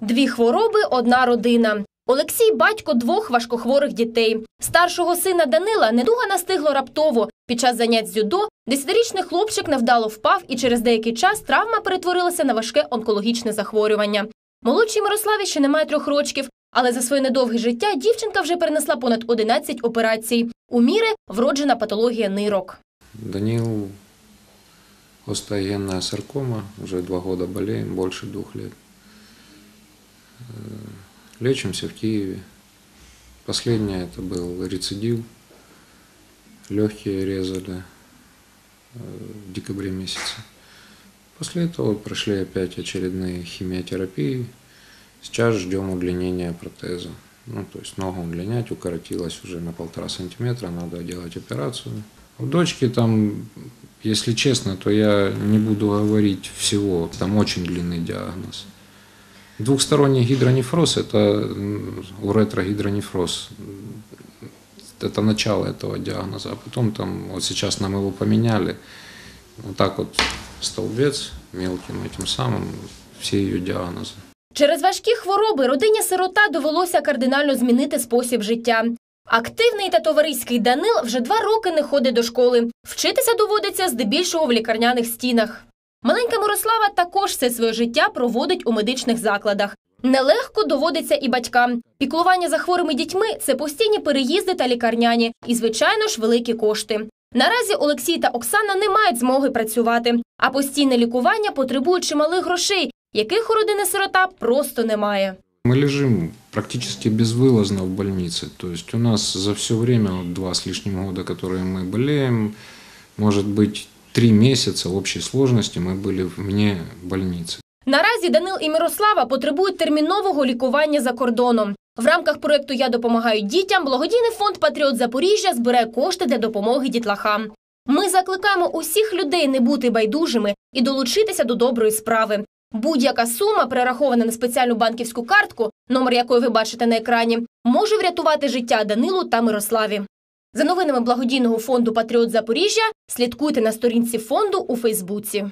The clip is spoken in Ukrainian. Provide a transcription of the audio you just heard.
Дві хвороби, одна родина. Олексій батько двох важкохворих дітей. Старшого сина Данила недуга настигло раптово. Під час занять з дзюдо десятирічний хлопчик невдало впав і через деякий час травма перетворилася на важке онкологічне захворювання. Молодшій Мирославі ще немає трьох рочків, але за своє недовге життя дівчинка вже перенесла понад 11 операцій. У міри вроджена патологія нирок. Данил, остеогенная саркома, уже два года болеем, больше двух лет. Э, Лечимся в Киеве. Последнее это был рецидив. Легкие резали э, в декабре месяце. После этого прошли опять очередные химиотерапии. Сейчас ждем удлинения протеза. Ну, то есть ногу удлинять, укоротилась уже на полтора сантиметра, надо делать операцию. У дочки там, если честно, то я не буду говорить всего, там очень длинный диагноз. Двухсторонний гидронефроз – это м, уретрогидронефроз. Это начало этого диагноза. А потом там, вот сейчас нам его поменяли. Вот так вот столбец мелким этим самым, все ее диагнозы. Через важкі хвороби родині сирота довелося кардинально змінити спосіб життя. Активний та товариський Данил вже два роки не ходить до школи. Вчитися доводиться здебільшого в лікарняних стінах. Маленька Мирослава також все своє життя проводить у медичних закладах. Нелегко доводиться і батькам. Піклування за хворими дітьми це постійні переїзди та лікарняні, і, звичайно ж, великі кошти. Наразі Олексій та Оксана не мають змоги працювати, а постійне лікування потребує чималих грошей, яких у родини сирота просто немає. Мы лежим практически безвылазно в больнице. То есть у нас за все время, вот два с лишним года, которые мы болеем, может быть, три месяца в общей сложности мы были вне больницы. Наразі Данил і Мирослава потребують термінового лікування за кордоном. В рамках проекту Я допомагаю дітям благодійний фонд Патріот Запоріжжя збирає кошти для допомоги дітлахам. Ми закликаємо усіх людей не бути байдужими і долучитися до доброї справи. Будь-яка сума, перерахована на спеціальну банківську картку, номер якої ви бачите на екрані, може врятувати життя Данилу та Мирославі. За новинами благодійного фонду Патріот Запоріжжя слідкуйте на сторінці фонду у Фейсбуці.